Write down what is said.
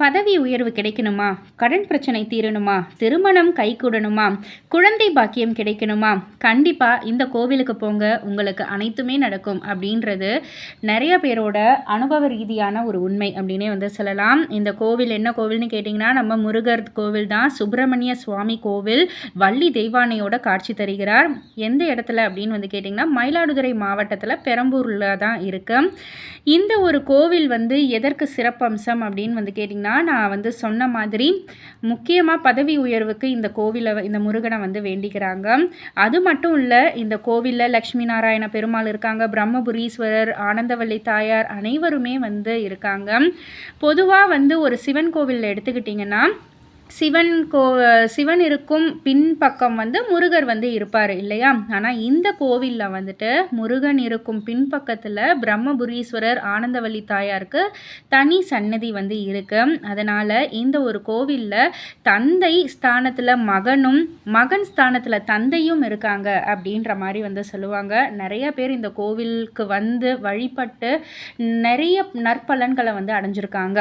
பதவி உயர்வு கிடைக்கணுமா? கடன் பிரச்சனை தீரணுமா? திருமணம் கைகூடணுமா? குழந்தை பாக்கியம் கிடைக்கணுமா? கண்டிப்பாக இந்த கோவிலுக்கு போங்க. உங்களுக்கு அனைத்துமே நடக்கும் அப்படின்றது நிறைய பேரோட அனுபவ ரீதியான ஒரு உண்மை அப்படின்னே வந்து சொல்லலாம். இந்த கோவில் என்ன கோவில்னு கேட்டிங்கன்னா நம்ம முருகர் கோவில் தான். சுப்பிரமணிய சுவாமி கோவில் வள்ளி தெய்வானையோட காட்சி தருகிறார். எந்த இடத்துல அப்படின்னு வந்து கேட்டிங்கன்னா மயிலாடுதுறை மாவட்டத்தில் பெரம்பூரில் தான் இருக்குது இந்த ஒரு கோவில் வந்து எதற்கு சிறப்பம்சம் அப்படின்னு வந்து கேட்டிங்கன்னா அப்படின்னா நான் வந்து சொன்ன மாதிரி முக்கியமாக பதவி உயர்வுக்கு இந்த கோவிலை இந்த முருகனை வந்து வேண்டிக்கிறாங்க. அது மட்டும் இல்லை இந்த கோவிலில் லக்ஷ்மி நாராயண பெருமாள் இருக்காங்க பிரம்மபுரீஸ்வரர் ஆனந்தவள்ளி தாயார் அனைவருமே வந்து இருக்காங்க. பொதுவாக வந்து ஒரு சிவன் கோவிலில் எடுத்துக்கிட்டிங்கன்னா சிவன் கோ சிவன் இருக்கும் பின்பக்கம் வந்து முருகர் வந்து இருப்பார் இல்லையா? ஆனால் இந்த கோவிலில் வந்துட்டு முருகன் இருக்கும் பின்பக்கத்தில் பிரம்மபுரீஸ்வரர் ஆனந்தவல்லி தாயாருக்கு தனி சன்னதி வந்து இருக்கு. அதனால் இந்த ஒரு கோவிலில் தந்தை ஸ்தானத்தில் மகனும் மகன் ஸ்தானத்தில் தந்தையும் இருக்காங்க அப்படின்ற மாதிரி வந்து சொல்லுவாங்க. நிறைய பேர் இந்த கோவிலுக்கு வந்து வழிபட்டு நிறைய நற்பலன்களை வந்து அடைஞ்சிருக்காங்க.